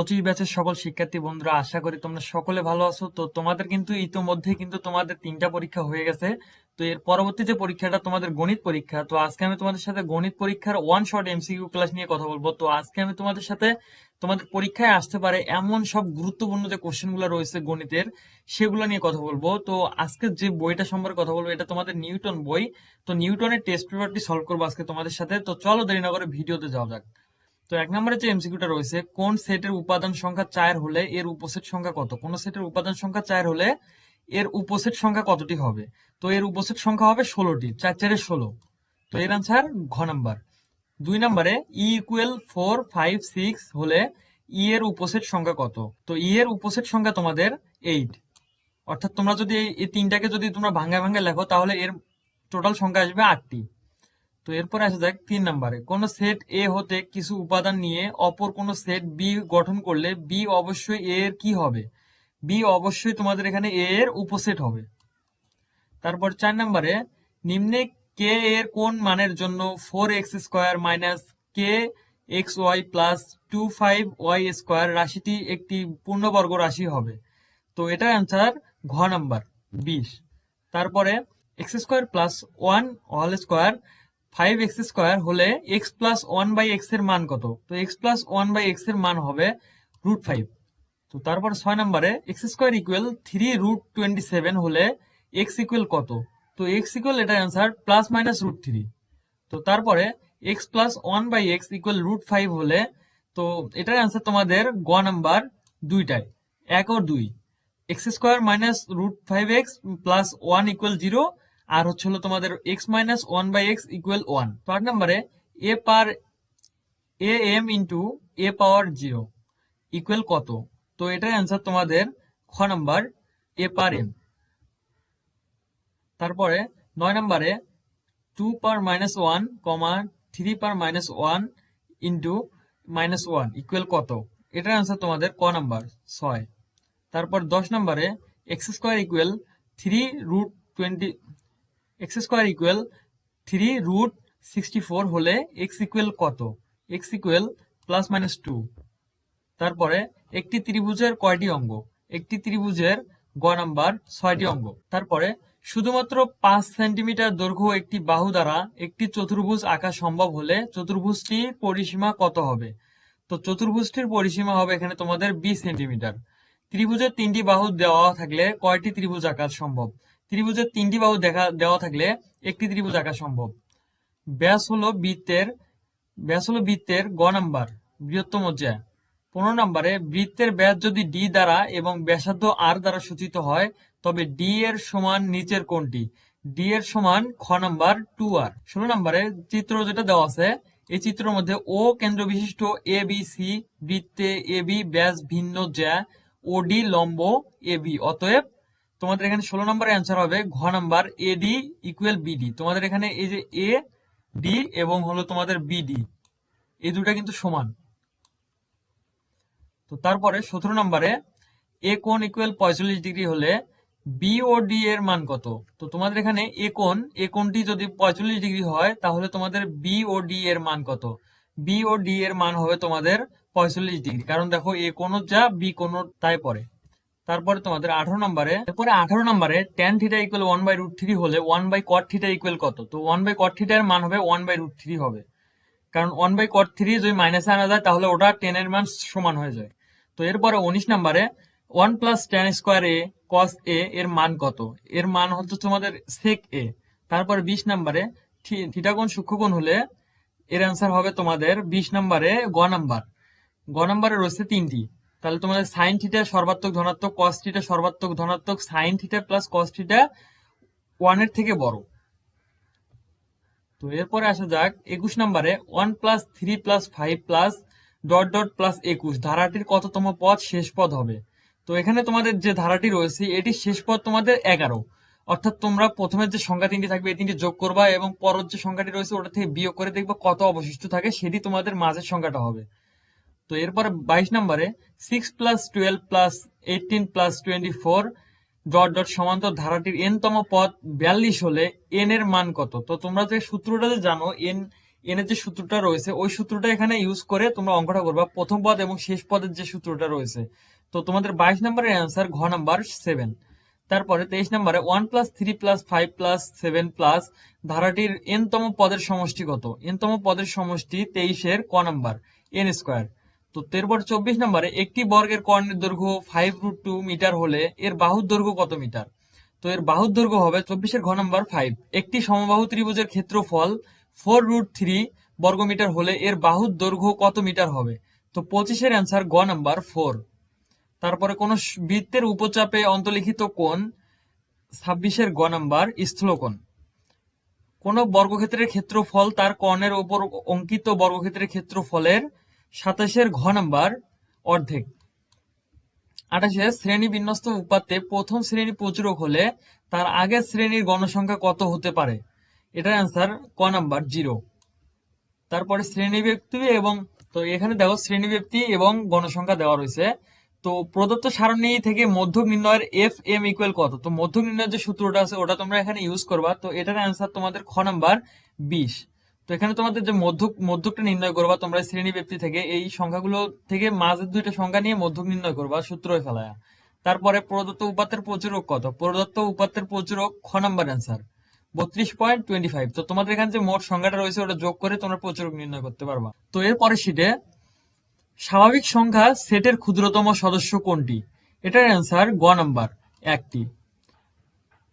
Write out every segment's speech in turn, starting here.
পঁচিশ ব্যাচের সকল শিক্ষার্থী বন্ধুরা, আশা করি তোমরা সকলে ভালো আছো। তো তোমাদের কিন্তু ইতোমধ্যে কিন্তু তোমাদের তিনটা পরীক্ষা হয়ে গেছে। তো এর পরবর্তী যে পরীক্ষাটা, তোমাদের গণিত পরীক্ষা, তো আজকে আমি তোমাদের সাথে গণিত পরীক্ষার ওয়ান শর্ট এমসিকিউ ক্লাস নিয়ে কথা বলব। তো আজকে আমি তোমাদের সাথে তোমাদের পরীক্ষায় আসতে পারে এমন সব গুরুত্বপূর্ণ যে কোশ্চেনগুলো রয়েছে গণিতের, সেগুলো নিয়ে কথা বলব। তো আজকে যে বইটা সম্পর্কে কথা বলব, এটা তোমাদের নিউটন বই। তো নিউটনের টেস্ট পেপারটি সলভ করব আজকে তোমাদের সাথে। তো চলো দেরি না করে ভিডিওতে যাওয়া যাক। তো এক নম্বরে যে এমসিকিউটা রয়েছে, কোন সেটের উপাদান সংখ্যা চার হলে এর উপসেট সংখ্যা কত? কোন সেটের উপাদান সংখ্যা চার হলে এর উপসেট সংখ্যা কতটি হবে? তো এর উপসেট সংখ্যা হবে ষোলোটি, চার চারে ষোলো। তো এর আনসার ঘ নাম্বার। দুই নম্বরে ই ইকুয়াল ফোর ফাইভ সিক্স হলে ই এর উপসেট সংখ্যা কত? তো ই এর উপসেট সংখ্যা তোমাদের এইট অর্থাৎ তোমরা যদি এই- তিনটাকে যদি তোমরা ভাঙ্গায় ভাঙ্গায় লেখো, তাহলে এর টোটাল সংখ্যা আসবে আটটি। তো এরপরে আসা যাক তিন নম্বরে। কোন সেট এ হতে কিছু উপাদান নিয়ে অপর কোন সেট বি গঠন করলে বি অবশ্যই এ এর কি হবে? বি অবশ্যই তোমাদের এখানে এ এর উপসেট হবে। তারপর চার নম্বরে, নিম্নে কে এর কোন মানের জন্য four x square minus k x y plus two five y square রাশিটি একটি পূর্ণবর্গ রাশি হবে? তো এটার অ্যান্সার ঘ নাম্বার, বিশ। তারপরে x square plus one all square five x square হলে এক্স প্লাস ওয়ান বাই এক্সের মান কত? তো এক্স প্লাস ওয়ান বাই এক্সের মান হবে রুট ফাইভ তো তারপর ছয় নম্বরে x square equal three root twenty seven হলে এক্স ইকুয়াল কত? তো এক্স ইকুয়াল এটার answer plus minus root three তো তারপরে x plus one by x equal root five হলে, তো এটার অ্যান্সার তোমাদের গ নাম্বার দুইটাই এক ও দুই। X square minus root five x plus one equal zero আর হচ্ছে হলো তোমাদের x minus one by x equal one তো নম্বরে a power a m into a power zero equal কত? তো এটার অ্যান্সার তোমাদের খ নাম্বার এ পার এম তারপরে নয় নম্বরে two power minus one comma three power minus one into minus one equal কত? এটার অ্যান্সার তোমাদের ক নাম্বার, ছয়। তারপর দশ নম্বরে x square equal three root twenty x square equal three root sixty four হলে এক্স ইকুয়াল কত? X equal plus minus two. তারপরে একটি ত্রিভুজের কয়টি অঙ্গ? একটি ত্রিভুজের গ নাম্বার ছয়টি অঙ্গ। তারপরে শুধুমাত্র পাঁচ সেন্টিমিটার দৈর্ঘ্য একটি বাহু দ্বারা একটি চতুর্ভুজ আঁকা সম্ভব হলে চতুর্ভুজটির পরিসীমা কত হবে? তো চতুর্ভুজটির পরিসীমা হবে এখানে তোমাদের বিশ সেন্টিমিটার। ত্রিভুজের তিনটি বাহু দেওয়া থাকলে কয়টি ত্রিভুজ আঁকা সম্ভব? ত্রিভুজের তিনটি বাহু দেখা, দেওয়া থাকলে একটি ত্রিভুজ আঁকা সম্ভব। ব্যাস হলো বৃত্তের, ব্যাস হলো বৃত্তের গ নাম্বার, বৃহত্তম জ্যা পনেরো নম্বরে, বৃত্তের ব্যাস যদি ডি দ্বারা এবং ব্যাসার্ধ আর দ্বারা সূচিত হয়, তবে ডি এর সমান নিচের কোনটি ডি এর সমান খ নাম্বার টু আর ষোলো নম্বরে, চিত্র যেটা দেওয়া আছে, এই চিত্রের মধ্যে ও কেন্দ্র বিশিষ্ট এ বি সি বৃত্তে এ বি ব্যাস, ভিন্ন জ্যা ও ডি লম্ব এ বি অতএব তোমাদের এখানে ষোলো নম্বরের অ্যান্সার হবে ঘ number A D equal BD তোমাদের এখানে এই যে এ ডি এবং হলো তোমাদের বিডি এই দুটা কিন্তু সমান। তো তারপরে সতেরো নম্বরে এ কোণ ইকুয়াল পঁয়তাল্লিশ ডিগ্রি হলে বি ও ডি এর মান কত? তো তোমাদের এখানে এ কোণ এ কোণটি যদি পঁয়তাল্লিশ ডিগ্রি হয়, তাহলে তোমাদের বি ও ডি এর মান কত? বি ও ডি এর মান হবে তোমাদের পঁয়তাল্লিশ ডিগ্রি। কারণ দেখো এ কোণ যা বি কোণ তাই পরে তারপরে তোমাদের আঠারো নম্বরে, এরপরে আঠারো নম্বরে tan theta equal one by root three হলে one by cot theta equal কত? তো ওয়ান বাই কট থিটার মান হবে ওয়ান বাই রুট থ্রি হবে। কারণ ওয়ান বাই কট থ্রি যদি মাইনাসে আনা যায়, তাহলে ওটা টেন এর মান সমান হয়ে যায়। তো এরপরে উনিশ নম্বরে one plus tan square A cos A এর মান কত? এর মান হচ্ছে তোমাদের সেক এ তারপরে বিশ নম্বরে থিটাকোণ সূক্ষ্মকোণ হলে এর অ্যান্সার হবে তোমাদের বিশ নম্বরে গ নাম্বার। গ নাম্বারে রয়েছে তিনটি। তাহলে তোমাদের সাইন থিটা সর্বাত্মক ধনাত্মক কস থিটা সর্বাত্মক ধনাত্মক sine theta plus cos theta ওয়ানের থেকে বড়। তো এরপরে আসা যাক, একুশ নম্বরে one plus three plus five plus dot dot plus একুশ, ধারাটির কততম পদ? শেষ পদ হবে। তো এখানে তোমাদের যে ধারাটি রয়েছে, এটি শেষ পদ তোমাদের এগারো। অর্থাৎ তোমরা প্রথমে যে সংখ্যা তিনটি থাকবে, এই তিনটি যোগ করবা এবং পরের যে সংখ্যাটি রয়েছে, ওটা থেকে বিয়োগ করে দেখবে কত অবশিষ্ট থাকে, সেটি তোমাদের মাঝের সংখ্যাটা হবে। তো এরপরে বাইশ নম্বরে six plus twelve plus eighteen plus twenty four dot dot সমান্তর ধারাটির এন তম পদ বিয়াল্লিশ হলে এন এর মান কত? তো তোমরা যে সূত্রটা জানো এন এন এর যে সূত্রটা রয়েছে, ওই সূত্রটা এখানে ইউজ করে তোমরা অঙ্কটা করবা প্রথম পদ এবং শেষ পদের যে সূত্রটা রয়েছে। তো তোমাদের বাইশ নম্বরের অ্যান্সার ঘ নাম্বার সেভেন তারপরে তেইশ নম্বরে one plus three plus five plus seven plus ধারাটির n তম পদের সমষ্টি কত? এন তম পদের সমষ্টি তেইশের ক নাম্বার এন স্কোয়ার তো এরপর চব্বিশ নম্বরে একটি বর্গের কর্ণের দৈর্ঘ্য ফাইভ রুট টু মিটার হলে এর বাহুর দৈর্ঘ্য কত মিটার তো এর বাহুর দৈর্ঘ্য হবে চব্বিশের ঘ নাম্বার ফাইভ একটি সমবাহু ত্রিভুজের ক্ষেত্রফল ফোর রুট থ্রি বর্গমিটার হলে এর বাহুর দৈর্ঘ্য কত মিটার হবে? তো পঁচিশের অ্যান্সার গ নাম্বার ফোর তারপরে কোন বৃত্তের উপচাপে অন্তলিখিত কোণ ছাব্বিশের গ নাম্বার স্থূলকোণ। কোন বর্গক্ষেত্রের ক্ষেত্রফল তার কর্ণের উপর অঙ্কিত বর্গক্ষেত্রের ক্ষেত্রফলের সাতাশের ঘ নাম্বার, অর্ধেক। আঠাশে শ্রেণি বিন্যস্ত উপাত্তে প্রথম শ্রেণি প্রচুরক হলে তার আগের শ্রেণির গণসংখ্যা কত হতে পারে? এটার অ্যান্সার ক নাম্বার জিরো তারপরে শ্রেণি ব্যক্তি এবং, তো এখানে দেখো শ্রেণি ব্যক্তি এবং গণসংখ্যা দেওয়া রয়েছে। তো প্রদত্ত সারণী থেকে মধ্যক নির্ণয়ের এফ এম ইকুয়াল কত? তো মধ্যক নির্ণয়ের যে সূত্রটা আছে, ওটা তোমরা এখানে ইউজ করবা। তো এটার অ্যান্সার তোমাদের খ নাম্বার, বিশ। তো এখানে তোমাদের যে মধ্যক, মধ্যকটা নির্ণয় করবা, তোমরা শ্রেণি ব্যক্তি থেকে এই সংখ্যাগুলো থেকে মাঝের দুইটা সংখ্যা নিয়ে মধ্যক নির্ণয় করবা, সূত্র ফেলায়া। তারপরে প্রদত্ত উপাত্তের প্রচুরক কত? প্রদত্ত উপাত্তের প্রচুরক খ নাম্বার অ্যান্সার বত্রিশ পয়েন্ট টোয়েন্টি ফাইভ তো তোমাদের এখানে যে মোট সংখ্যাটা রয়েছে, ওটা যোগ করে তোমরা প্রচুরক নির্ণয় করতে পারবা। তো এর পরের স্বাভাবিক সংখ্যা সেটের ক্ষুদ্রতম সদস্য কোনটি? এটার অ্যান্সার গ নাম্বার, একটি।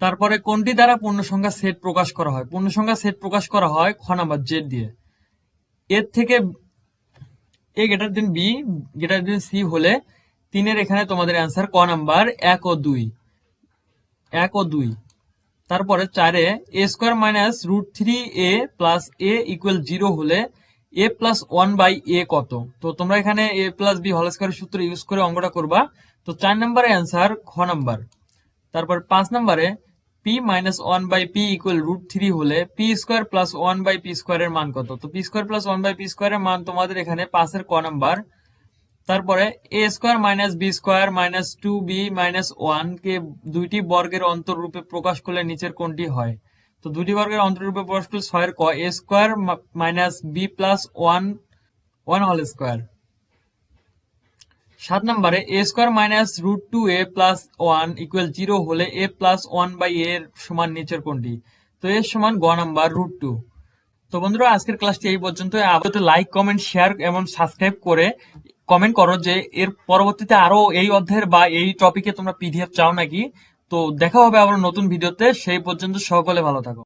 তারপরে কোনটি দ্বারা পূর্ণ সংখ্যা সেট প্রকাশ করা হয়? পূর্ণ সংখ্যা সেট প্রকাশ করা হয় খ নাম্বার জেড দিয়ে। এর থেকে A greater than B greater than C হলে তিনের এখানে তোমাদের অ্যান্সার ক নাম্বার এক ও দুই। এক ও দুই। তারপরে চারে a square minus root three a plus a equal zero হলে a plus one by a কত? তো তোমরা এখানে এ প্লাস বি হল স্কোয়ারের সূত্র ইউজ করে অঙ্কটা করবা। তো চার নম্বরে অ্যান্সার খ নাম্বার। তারপর পাঁচ নম্বরে p minus one by p equal root three হলে p square plus one by p স্কোয়ারের মান কত? তো p square plus one by p স্কোয়ারের মান তোমাদের এখানে পাঁচের ক নাম্বার তারপরে a square minus b square minus two b minus one কে দুইটি বর্গের অন্তররূপে প্রকাশ করলে নিচের কোনটি হয়? তো দুটি বর্গের অন্তররূপে প্রকাশ করলে ছয়ের ক a square minus b plus one one হল স্কোয়ার সাত নম্বরে a square minus root two a plus one equal zero হলে এ প্লাস ওয়ান বাই এর সমান নিচের কোনটি? তো এর সমান গ নাম্বার রুট টু তো বন্ধুরা, আজকের ক্লাসটি এই পর্যন্ত আপাতত লাইক কমেন্ট শেয়ার এবং সাবস্ক্রাইব করে কমেন্ট করো যে এর পরবর্তীতে আরও এই অধ্যায়ের বা এই টপিকে তোমরা পিডিএফ চাও নাকি? তো দেখা হবে আবার নতুন ভিডিওতে সেই পর্যন্ত সকলে ভালো থাকো।